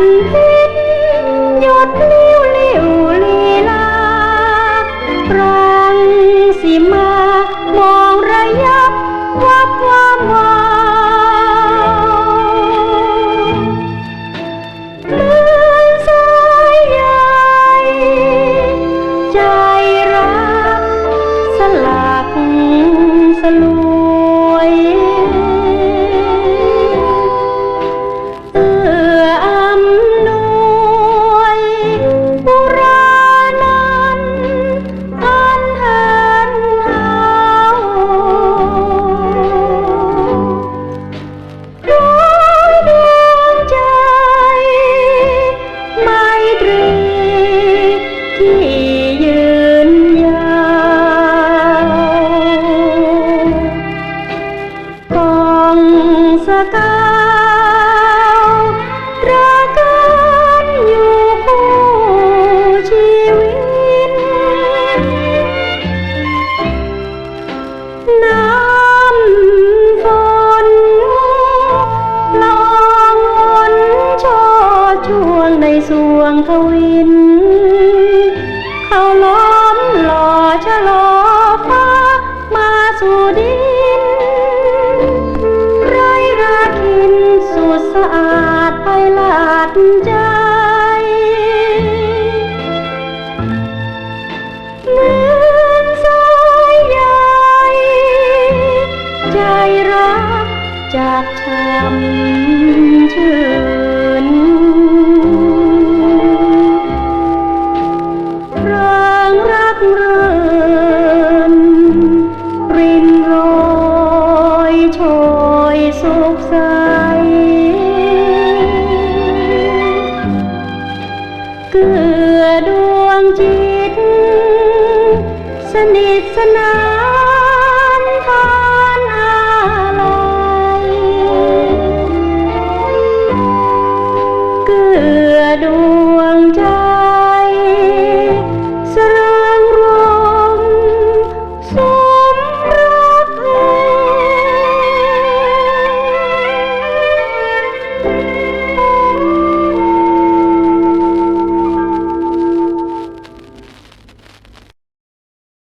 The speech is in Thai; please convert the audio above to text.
ลิ้นหยดลิ้วลิ้วลีลารังสีมามองระยับวับวามวาสลวย สกาวรักกันอยู่คู่ชีวิต น้ำฝนลองวนโชดช่วงในสวงทวิน เขาล้อมหล่อชะลอ จากช้ำชื่นรางรักเรินรินโรยโชยสุขใสเกือดวงจิต สนิทสนาน